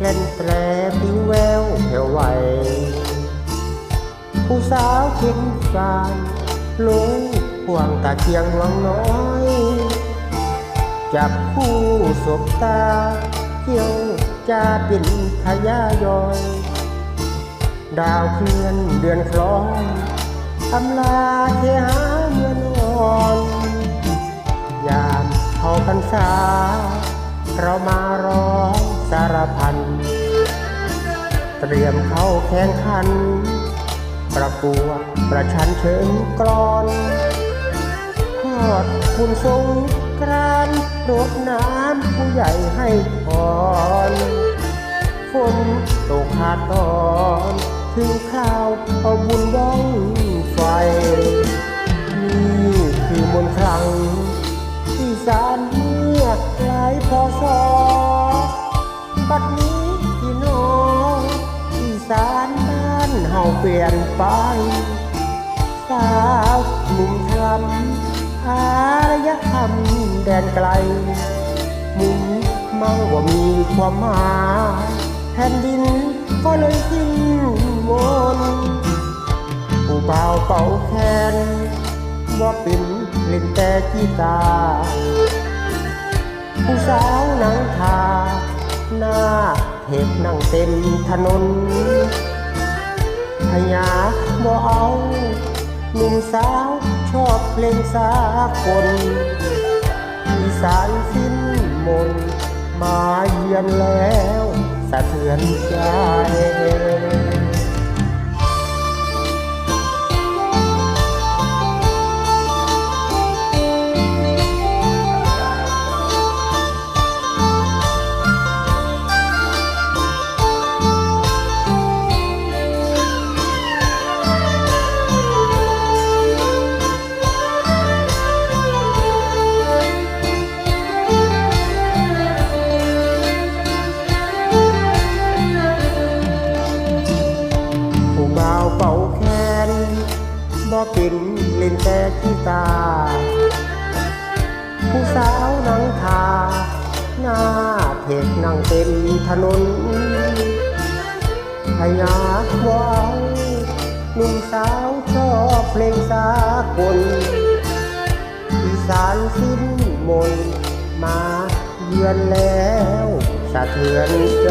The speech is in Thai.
เล่นแตรผิวแววแผ่วไหว ผู้สาวเข็นฟานลุยห่วงตาเคียงหวังน้อย จับคู่สบตาเที่ยวจาปิ่นทยายอย ดาวเคลื่อนเดือนคล้อยอำลาเทหาเมื่อนอนยามเขาพรรษาเรามาร้องสาร เตรียมเข้าแข่งขัน ประกวดประชันเชิงกรอนทอดคุณทรงกรานรดน้ำผู้ใหญ่ให้พรฝนตกขาดตอนถึงคราวเอาบุญบ้องไฟ นี่คือมนคลังที่สารเมื่อหลายพอสอ ดนี้พี่น้องที่สารบ้านเฮาเปลี่ยนไป สาวหนุ่มทำอารยธรรมแดนไกล มุมมั่งว่ามีความหมายแผ่นดินก็เลยสิ้นมนผู้เบาเป่าแคนว่าเป็นเล่นแต่กีตาร์ เห็บนั่งเต็มถนนพยาบ่เอาหนุ่มสาวชอบเพลงสากลอีสานสิ้นมนมาเยือนแล้วสะเทือนใจ บ่เป็นเล่นแต่กีตาผู้สาวนั่งทา หน้าเพกนั่งเต็มถนนพยาว้าวหนุ่มสาวชอบเพลงสากลอีสานสิ้นมนมาเยือนแล้วสะเทือนใจ